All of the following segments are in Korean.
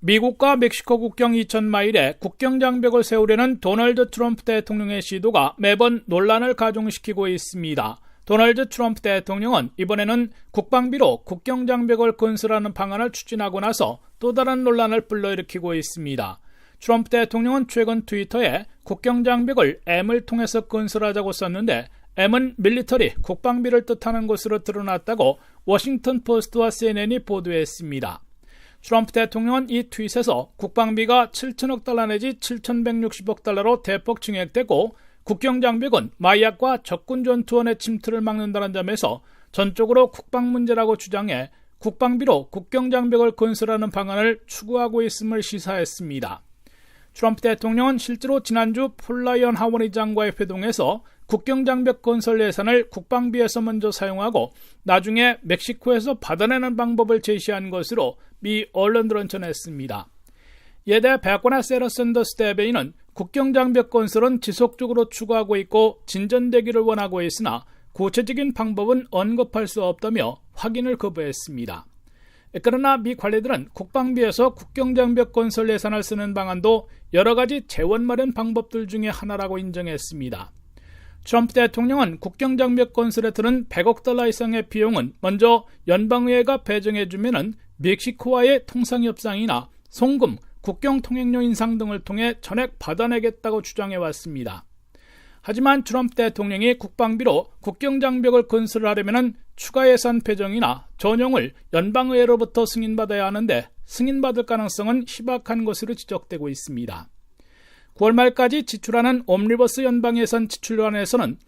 미국과 멕시코 국경 2,000마일에 국경 장벽을 세우려는 도널드 트럼프 대통령의 시도가 매번 논란을 가중시키고 있습니다. 도널드 트럼프 대통령은 이번에는 국방비로 국경 장벽을 건설하는 방안을 추진하고 나서 또 다른 논란을 불러일으키고 있습니다. 트럼프 대통령은 최근 트위터에 국경 장벽을 M을 통해서 건설하자고 썼는데 M은 밀리터리 국방비를 뜻하는 것으로 드러났다고 워싱턴 포스트와 CNN이 보도했습니다. 트럼프 대통령은 이 트윗에서 국방비가 7천억 달러 내지 7,160억 달러로 대폭 증액되고 국경 장벽은 마약과 적군 전투원의 침투를 막는다는 점에서 전적으로 국방 문제라고 주장해 국방비로 국경 장벽을 건설하는 방안을 추구하고 있음을 시사했습니다. 트럼프 대통령은 실제로 지난주 폴라이언 하원 의장과의 회동에서 국경장벽 건설 예산을 국방비에서 먼저 사용하고 나중에 멕시코에서 받아내는 방법을 제시한 것으로 미 언론들은 전했습니다. 이에 대해 백원의 세러 샌더스 대변인은 국경장벽 건설은 지속적으로 추구하고 있고 진전되기를 원하고 있으나 구체적인 방법은 언급할 수 없다며 확인을 거부했습니다. 그러나 미 관리들은 국방비에서 국경장벽 건설 예산을 쓰는 방안도 여러 가지 재원 마련 방법들 중의 하나라고 인정했습니다. 트럼프 대통령은 국경장벽 건설에 드는 100억 달러 이상의 비용은 먼저 연방의회가 배정해주면 멕시코와의 통상협상이나 송금, 국경 통행료 인상 등을 통해 전액 받아내겠다고 주장해왔습니다. 하지만 트럼프 대통령이 국방비로 국경장벽을 건설하려면 추가 예산 배정이나 전용을 연방의회로부터 승인받아야 하는데 승인받을 가능성은 희박한 것으로 지적되고 있습니다. 9월 말까지 지출하는 옴리버스 연방 예산 지출안에서는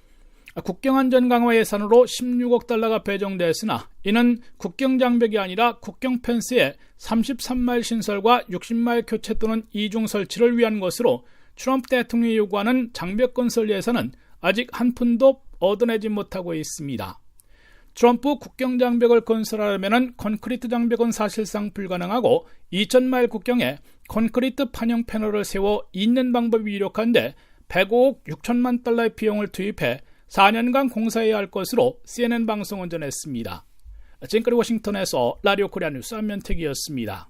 국경 안전 강화 예산으로 16억 달러가 배정됐으나 이는 국경 장벽이 아니라 국경 펜스의 33마일 신설과 60마일 교체 또는 이중 설치를 위한 것으로 트럼프 대통령이 요구하는 장벽 건설 예산은 아직 한 푼도 얻어내지 못하고 있습니다. 트럼프 국경 장벽을 건설하려면 콘크리트 장벽은 사실상 불가능하고 2천마일 국경에 콘크리트 판형 패널을 세워 잇는 방법이 유력한데 105억 6천만 달러의 비용을 투입해 4년간 공사해야 할 것으로 CNN 방송은 전했습니다. 지금까지 워싱턴에서 라디오 코리아 뉴스 안면택이었습니다.